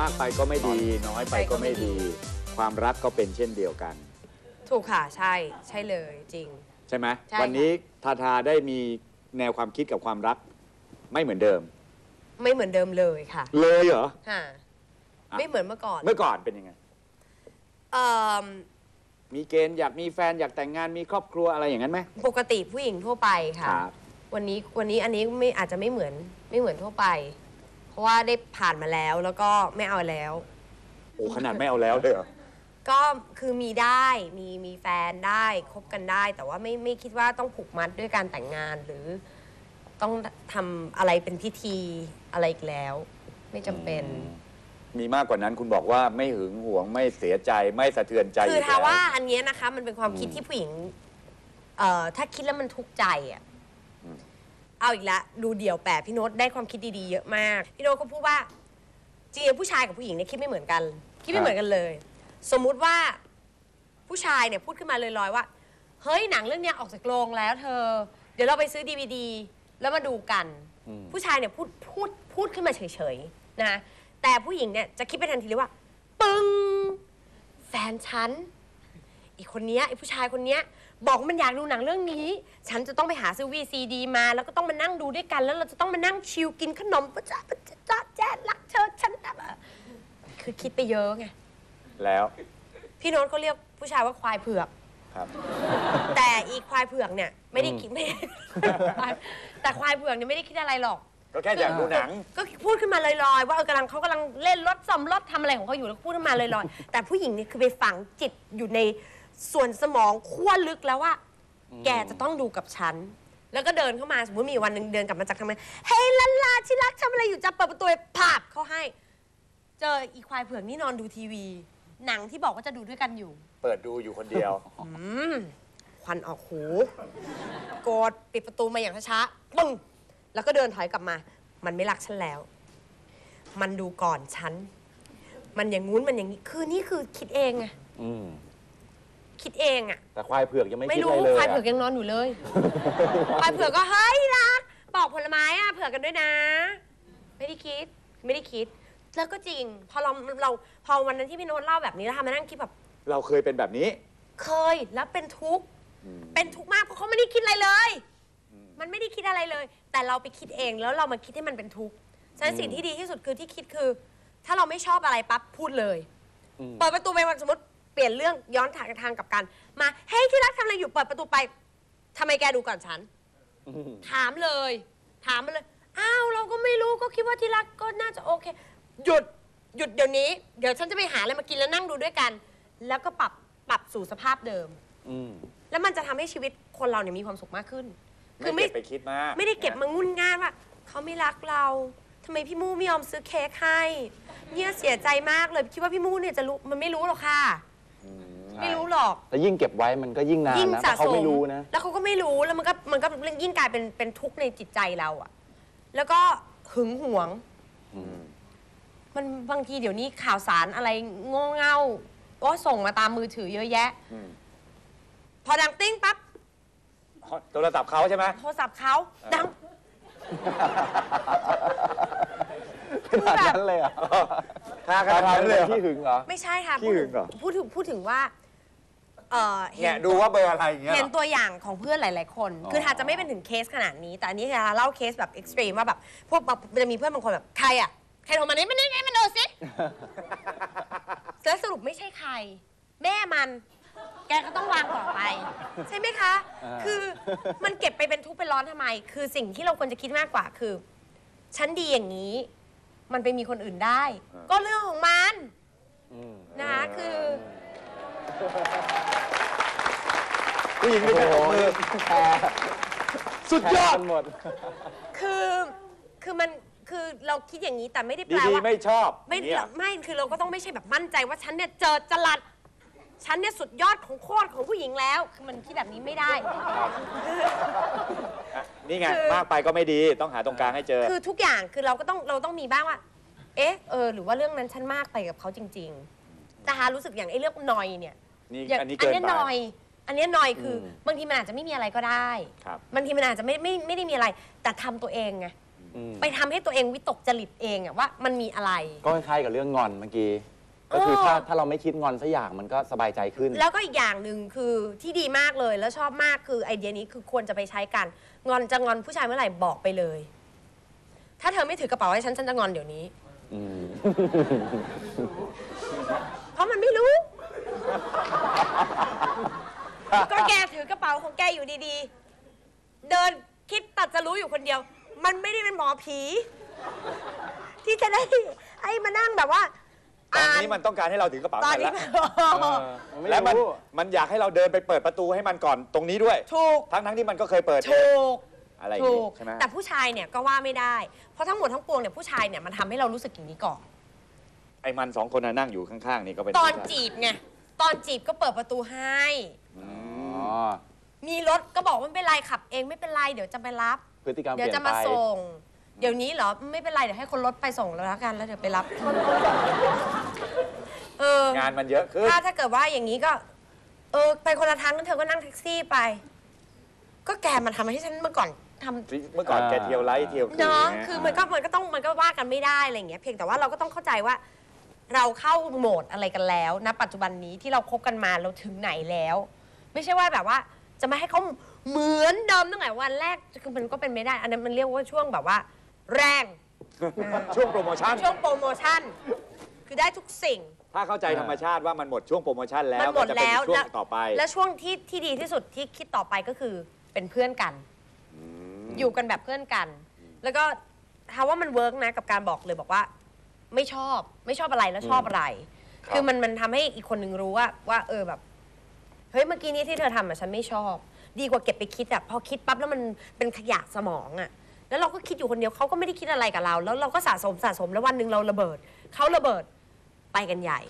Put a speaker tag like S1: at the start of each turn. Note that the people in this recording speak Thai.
S1: มากไปก็ไม่ดี น้อยไปก็ไม่ดี ความรักก็เป็นเช่นเดียวกัน
S2: ถูกค่ะ ใช่ ใช่เลยจริง
S1: ใช่ไหม
S2: ใช่
S1: วันนี้ทาทาได้มีแนวความคิดกับความรัก ไม่เหมือนเดิม
S2: ไม่เหมือนเดิมเลยค่ะ
S1: เลยเหรอ
S2: ค่ะ
S1: อะ
S2: ไม่เหมือนเมื่อก่อน
S1: เมื่อก่อนเป็นยังไง
S2: เอ่อ
S1: มีเกณฑ์อยากมีแฟนอยากแต่งงานมีครอบครัวอะไรอย่างนั้นไหม
S2: ปกติผู้หญิงทั่วไปค่ะ
S1: ครับ
S2: วันนี้วันนี้อันนี้ไม่อาจจะไม่เหมือนไม่เหมือนทั่วไป เพราะว่าได้ผ่านมาแล้วแล้วก็ไม่เอาแล้ว
S1: โอ้ขนาดไม่เอาแล้วเลยเหรอ
S2: ก็คือมีได้มีมีแฟนได้คบกันได้ แต่ว่าไม่ไม่คิดว่าต้องผูกมัดด้วยการแต่งงานหรือต้องทำอะไรเป็นพิธีอะไรอีกแล้ว ไม่จำเป็น
S1: มีมากกว่านั้นคุณบอกว่าไม่หึงหวงไม่เสียใจไม่สะเทือนใจ
S2: คือ
S1: อีก
S2: ถ้า
S1: แล้ว
S2: ว่าอันเนี้ยนะคะ มันเป็นความคิด
S1: อืม
S2: ที่ผู้หญิงเอ่อถ้าคิดแล้วมันทุกข์ใจอะ
S1: อืม
S2: เอาอีกแล้วดูเดี่ยวแปดพี่โน้ตได้ความคิดดีๆเยอะมาก พี่โน้ตก็พูดว่าจริงๆผู้ชายกับผู้หญิงเนี่ยคิดไม่เหมือนกัน คิดไม่เหมือนกันเลย สมมุติว่าผู้ชายเนี่ยพูดขึ้นมาลอยๆว่า เฮ้ยหนังเรื่องเนี้ยออกจากโรงแล้วเธอ เดี๋ยวเราไปซื้อดีวดีแล้วมาดูกัน
S1: อืม
S2: ผู้ชายเนี่ยพูดพูดพูดขึ้นมาเฉยๆนะแต่ผู้หญิงเนี่ยจะคิดไปทันทีเลยว่า ปึ้ง แฟนฉัน อีกคนเนี้ยไอ้ผู้ชายคนเนี้ยบอกว่ามันอยากดูหนังเรื่องนี้ ฉันจะต้องไปหาซื้อวีซีดีมาแล้วก็ต้องมานั่งดูด้วยกัน แล้วเราจะต้องมานั่งชิลกินขนมปะจ๊ะปะจ๊ะจ๊ะแจ๊ดรักเธอฉันนะคือคิดไปเยอะไง
S1: แล้ว
S2: พี่โน้ตเขาเรียกผู้ชายว่าควายเผือก
S1: ครับ
S2: แต่อีควายเผือกเนี่ยไม่ได้คิดไม่ได้แต่ควายเผือกเนี่ยไม่ได้คิดอะไรหรอก
S1: ก็แค่อยากดูหนัง
S2: ก็พูดขึ้นมาลอยๆว่าเออกำลังเขากำลังเล่นรถซ่อมรถทำอะไรของเขาอยู่แล้วพูดขึ้นมาลอยๆแต่ผู้หญิงเนี่ยคือไปฝังจิตอยู่ใน ส่วนสมองขั้วลึกแล้วว่า แกจะต้องดูกับฉัน แล้วก็เดินเข้ามาสมมติมีวันหนึ่งเดินกลับมาจากทำงานเฮ้ยลันลาที่รักทำอะไรอยู่จะเปิดประตูไปผาบเขาให้ เจออีควายเผือกนี่นอนดูทีวี หนังที่บอกว่าจะดูด้วยกันอยู่
S1: เปิดดูอยู่คนเดียว
S2: อืมควันออกหูกดปิดประตูมาอย่างช้าๆปึ้งแล้วก็เดินถอยกลับมา มันไม่รักฉันแล้ว มันดูก่อนฉัน มันอย่างงู้นมันอย่างนี้คือนี่คือคิดเองไง
S3: อืม
S2: คิดเองอะ
S3: แต่ควายเผือกยังไม่
S2: ไม่
S3: คิด
S2: รู้
S3: อะไรเลย
S2: ควาย
S3: อะ
S2: เผือกยังนอนอยู่เลยควายเผือกก็เฮ้ยรักปอกผลไม้อะเผือกกันด้วยนะ ไม่ได้คิดไม่ได้คิด แล้วก็จริง พอเราเราพอวันนั้นที่พี่โน้ตเล่าแบบนี้แล้วทำมานั่งคิดแบบ
S1: เราเคยเป็นแบบนี้
S2: เคยแล้วเป็นทุกข์
S1: อืม
S2: เป็นทุกข์มากเพราะเขาไม่ได้คิดอะไรเลย มันไม่ได้คิดอะไรเลย แต่เราไปคิดเองแล้วเรามาคิดให้มันเป็นทุกข์ฉะนั้นสิ่งที่ดีที่สุดคือที่คิดคือ ถ้าเราไม่ชอบอะไรปั๊บพูดเลย
S3: อืม
S2: เปิดประตูไปสมมติ เปลี่ยนเรื่องย้อนทางทางกลับกันมาเฮ้ยที่รักทำอะไรอยู่เปิดประตูไปทำไมแกดูก่อนฉัน
S3: อืม
S2: ถามเลย ถามมาเลย อ้าว เราก็ไม่รู้ก็คิดว่าที่รักก็น่าจะโอเค หยุดหยุดเดี๋ยวนี้ เดี๋ยวฉันจะไปหาอะไรมากินแล้วนั่งดูด้วยกัน แล้วก็ปรับปรับสู่สภาพเดิม
S3: อืม
S2: แล้วมันจะทำให้ชีวิตคนเราเนี่ยมีความสุขมากขึ้นคื
S1: ไม่
S2: อ
S1: เก็บไปคิดมาก
S2: ไม่ได้เก็บมางุนง่านว่าเขาไม่รักเราทำไมพี่มู่ไม่ยอมซื้อเค้กให้ เนี่ยเสียใจมากเลยคิดว่าพี่มู่เนี่ยจะรู้มันไม่รู้หรอกค่ะ
S1: อืม
S2: ไม่รู้หรอก
S3: แล้วยิ่งเก็บไว้มันก็ยิ่งนาน
S2: ยิ่ง
S3: นะ
S2: สะ
S3: เพราะเขา
S2: สม
S3: ไม่รู้นะ
S2: แล้วเขาก็ไม่รู้แล้วมันก็มันก็ยิ่งกลายเป็นเป็นทุกข์ในจิตใจเราอะแล้วก็หึงหวง
S1: อืม
S2: มันบางทีเดี๋ยวนี้ข่าวสารอะไรโง่เง่าก็ส่งมาตามมือถือเยอะแยะ
S1: อืม
S2: พอดังติ้งปั๊บ
S1: โทรศัพท์เขาใช่ไหม
S2: โทรศัพท์เขา
S1: อ่า
S2: ดัง
S3: ขนาดนั้นเลยเหรอะ
S1: ถ้าขนาดนั้นเลยเหรอ
S3: ที่หึงเหรอ
S2: ไม่ใช่ค่ะ
S1: ขี้
S2: พูด
S1: หึ
S2: ถึ
S1: งเหรอ
S2: พูดถึงพูดถึงว่าเออเห็
S1: เนี่ย
S2: น
S1: ดูว่าเบอร์อะไรอย่างเงี้ย
S2: เห็น
S1: เหรอ
S2: ตัวอย่างของเพื่อนหลาย ๆ คน
S3: อ๋อ
S2: คืออาจจะไม่เป็นถึงเคสขนาดนี้ แต่อันนี้จะเล่าเคสแบบเอ็กซ์ตรีมว่าแบบพวกแบบมันจะมีเพื่อนบางคนแบบใครอะใครโทรมาเนี่ยมันนี่ไงมันโดนสิ แล้วสรุปไม่ใช่ใคร แม่มัน แกก็ต้องวางต่อไป ใช่ไหมคะ
S3: อ่า
S2: คือมันเก็บไปเป็นทุกข์เป็นร้อนทำไม คือสิ่งที่เราควรจะคิดมากกว่าคือ ฉันดีอย่างนี้ มันไปมีคนอื่นได้ ก็เรื่องของมัน
S3: อืม
S2: นะคะคือ
S1: ผู้หญิงด้วยกันตบมือ
S3: แชร์
S1: สุดยอด
S3: แชร์กันหมด
S2: คือคือมันคือเราคิดอย่างนี้แต่ไม่ได้แปล
S1: ดี
S2: ว่า
S1: ๆ ไม่ชอบ
S2: ไม่
S1: อย่างเงี้ย
S2: ไม่คือเราก็ต้องไม่ใช่แบบมั่นใจว่าฉันเนี่ยเจอจรัดฉันเนี่ยสุดยอดของโคตรของผู้หญิงแล้ว คือมันคิดแบบนี้ไม่ได้
S1: อะ นี่ไง
S2: คือ
S1: มากไปก็ไม่ดีต้องหาตรงกลางให้เจอ
S2: คือทุกอย่างคือเราก็ต้องเราต้องมีบ้างว่า เอ๊ะเออหรือว่าเรื่องนั้นฉันมากไปกับเขาจริงๆแต่หารู้สึกอย่างไอ้เรื่องนอยเนี่ย
S1: นี่
S2: อย่าง
S1: อันนี้
S2: อั
S1: เกิน
S2: เนี้ย
S1: ไป
S2: นอย อันเนี้ยนอยคืออ
S3: ม
S2: บางทีมันอาจจะไม่มีอะไรก็ได้
S1: ครับ
S2: บางทีมันอาจจะไม่ไม่ไม่ได้มีอะไร แต่ทำตัวเองไง
S3: อืม
S2: ไปทำให้ตัวเองวิตกจริตเองอะว่ามันมีอะไร
S3: ก็คล้ายๆกับเรื่องงอนเมื่อกี้ ก็คือ
S2: เออ
S3: ถ้าถ้าเราไม่คิดงอนสักอย่างมันก็สบายใจขึ้น
S2: แล้วก็อีกอย่างหนึ่งคือที่ดีมากเลยแล้วชอบมากคือไอเดียนี้คือควรจะไปใช้กัน งอนจะงอนผู้ชายเมื่อไหร่บอกไปเลย ถ้าเธอไม่ถือกระเป๋าให้ฉันฉันจะงอนเดี๋ยวนี้
S3: อืม
S2: เพราะมันไม่รู้ ก็แกถือกระเป๋าของแกอยู่ดีๆ เดินคิดตัดจะรู้อยู่คนเดียว มันไม่ได้เป็นหมอผี ที่จะได้ไอ้มานั่งแบบว่า
S1: ตอน
S2: อ่าน
S1: นี้มันต้องการให้เราถือกระเป๋า
S2: ตอน
S1: กัน
S2: นี้
S1: แล้ว
S3: มันไม่
S1: และมัน
S3: รู้
S1: มันอยากให้เราเดินไปเปิดประตูให้มันก่อนตรงนี้ด้วย
S2: ถูก
S1: ทั้งทั้งๆที่มันก็เคยเปิด
S2: ถูก
S1: อะไรอย่าง
S2: ถู
S1: งี้
S2: ก
S1: ใช่ไหม
S2: แต่ผู้ชายเนี่ยก็ว่าไม่ได้ เพราะทั้งหมดทั้งปวงเนี่ยผู้ชายเนี่ยมันทำให้เรารู้สึกอย่างนี้ก่อน
S1: ไอ้มันสองคนน่ะนั่งอยู่ข้างๆนี่ก็เป็น
S2: ตอน
S1: ผู้ชาย
S2: จีบไง ตอนจีบก็เปิดประตูให้
S1: อื
S3: อ๋
S1: ม
S3: อ
S2: มีรถก็บอกว่าไม่เป็นไรขับ เองไม่เป็นไรเดี๋ยวจะไปรับ
S3: พฤติกรรมเป
S2: เดี๋ยว
S3: ลี่ยน
S2: จะ
S3: ไป
S2: มาส่ง เดี๋ยวนี้เหรอ ไม่เป็นไรเดี๋ยวให้คนรถไปส่งแล้วกัน แล้วเดี๋ยวไปรับ เออ
S1: งานมันเยอะขึ้น
S2: ถ้าถ้าเกิดว่าอย่างนี้ก็ เออ ไปคนละทางนั้นเธอก็นั่งแท็กซี่ไป ก็แกมันทำให้ฉันเมื่อก่อนทำ
S1: เมื่อก่อนแกเที่ยวไลท์เที่ยวคืน
S2: เนาะ
S1: ย่างงี้ย
S2: คือมันก็มันก็ต้องมันก็ว่ากันไม่ได้อะไรอย่างเงี้ย เพียงแต่ว่าเราก็ต้องเข้าใจว่า เราเข้าโหมดอะไรกันแล้วณปัจจุบันนี้ที่เราคบกันมาเราถึงไหนแล้ว ไม่ใช่ว่าแบบว่าจะมาให้เขาเหมือนเดิมตั้งแต่วันแรกคือมันก็เป็นไม่ได้ อันนั้นมันเรียกว่าช่วงแบบว่า แรง
S1: ช่วงโปรโมชั่น
S2: ช่วงโปรโมชั่น คือได้ทุกสิ่ง
S1: ถ้าเข้าใจธรรมชาติว่ามันหมดช่วงโปรโมชั่นแล้
S2: มั
S1: วน
S2: หม
S1: ก็
S2: ด
S1: จะเป็น
S2: แล้ว
S1: ช่ว
S2: แล้
S1: ง
S2: ว
S1: ต่อไป
S2: และช่วงที่ที่ดีที่สุดที่คิดต่อไปก็คือเป็นเพื่อนกัน อยู่กันแบบเพื่อนกัน แล้วก็ถามว่ามันเวิร์กนะกับการบอกเลยบอกว่า ไม่ชอบไม่ชอบอะไรแล้วชอบอะไร
S1: ครับ
S2: คือมันมันทำให้อีกคนนึงรู้ว่าว่า เออแบบเฮ้ยเมื่อกี้นี้ที่เธอทำอะฉันไม่ชอบ ดีกว่าเก็บไปคิดอะพอคิดปั๊บแล้วมันเป็นขยะสมองอะแล้วเราก็คิดอยู่คนเดียวเขาก็ไม่ได้คิดอะไรกับเรา แล้วเราก็สะสมสะสมแล้ววันหนึ่งเราระเบิดเขาระเบิด ไปกันใหญ่